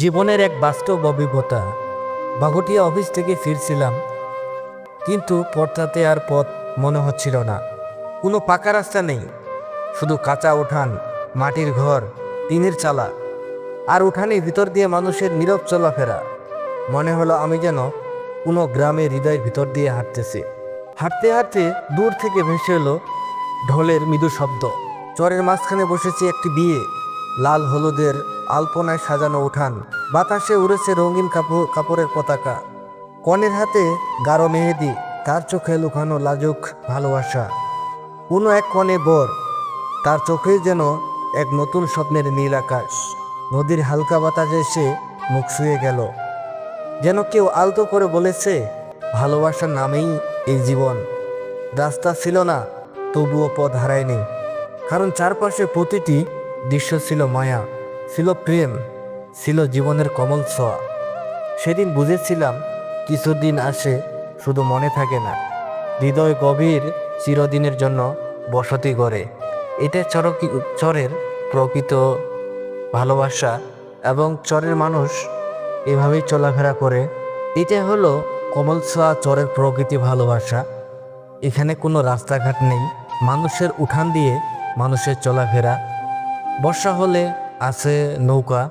জীবনের এক বাস্তব অভিজ্ঞতা। বাঘটিয়া অফিস থেকে ফিরছিলাম, কিন্তু পথটাতে আর পথ মনে হচ্ছিল না। কোনো পাকা রাস্তা নেই, শুধু কাঁচা উঠান, মাটির ঘর, টিনের চালা, আর উঠানের ভিতর দিয়ে মানুষের নীরব চলাফেরা। মনে হলো আমি যেন কোনো গ্রামের হৃদয়ের ভিতর দিয়ে হাঁটতেছি। হাঁটতে হাঁটতে দূর থেকে ভেসে এলো ঢোলের মৃদু শব্দ। চরের মাঝখানে বসেছে একটি বিয়ে। লাল হলুদের আলপনায় সাজানো উঠান। বাতাসে উড়েছে রঙিন কাপড়, কাপড়ের পতাকা। কনের হাতে গাঢ় মেহেদি, তার চোখে লুকানো লাজুক ভালোবাসা। কোনো এক কনে বর, তার চোখে যেন এক নতুন স্বপ্নের নীল আকাশ। নদীর হালকা বাতাসে এসে মুখ শুয়ে গেল। যেন কেউ আলতো করে বলেছে, ভালোবাসার নামেই এই জীবন। রাস্তা ছিল না, তবুও পথ হারায়নি। কারণ চারপাশে প্রতিটি দৃশ্য ছিল মায়া, ছিল প্রেম, ছিল জীবনের কমল ছোঁয়া। সেদিন বুঝেছিলাম, কিছুদিন আসে শুধু মনে থাকে না। হৃদয় গভীর চিরদিনের জন্য বসতি গড়ে। এটা চরকি চরের প্রকৃত ভালোবাসা এবং চরের মানুষ এভাবেই চলাফেরা করে। এটা হলো কমলছোয়া চরের প্রকৃতি ভালোবাসা। এখানে কোনো রাস্তাঘাট নেই। মানুষের উঠান দিয়ে মানুষের চলাফেরা। বর্ষা হলে আছে নৌকা।